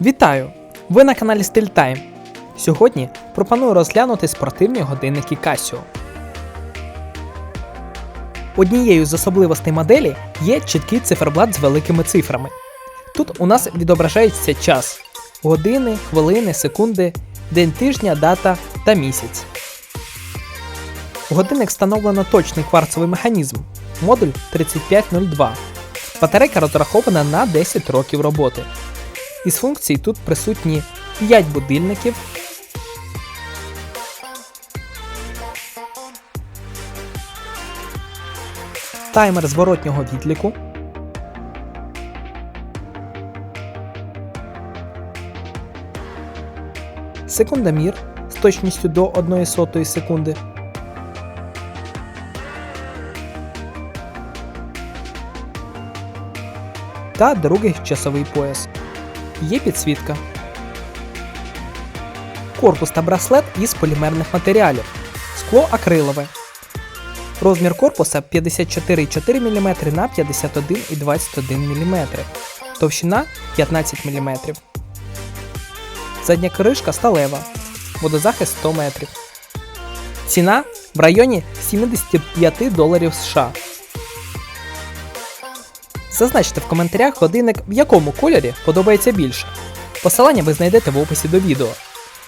Вітаю! Ви на каналі Style Time. Сьогодні пропоную розглянути спортивні годинники Casio. Однією з особливостей моделі є чіткий циферблат з великими цифрами. Тут у нас відображається час: години, хвилини, секунди, день тижня, дата та місяць. У годинник встановлено точний кварцевий механізм модуль 3502. Батарейка розрахована на 10 років роботи. Із функцій тут присутні 5 будильників, таймер зворотнього відліку, секундомір з точністю до 1 сотої секунди, та другий часовий пояс. Є підсвітка. Корпус та браслет із полімерних матеріалів. Скло акрилове. Розмір корпуса 54,4 мм на 51,21 мм. Товщина 15 мм. Задня кришка сталева. Водозахист 100 метрів. Ціна в районі 75 доларів США. Зазначте в коментарях годинник, в якому кольорі подобається більше. Посилання ви знайдете в описі до відео.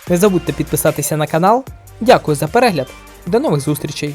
Не забудьте підписатися на канал. Дякую за перегляд. До нових зустрічей!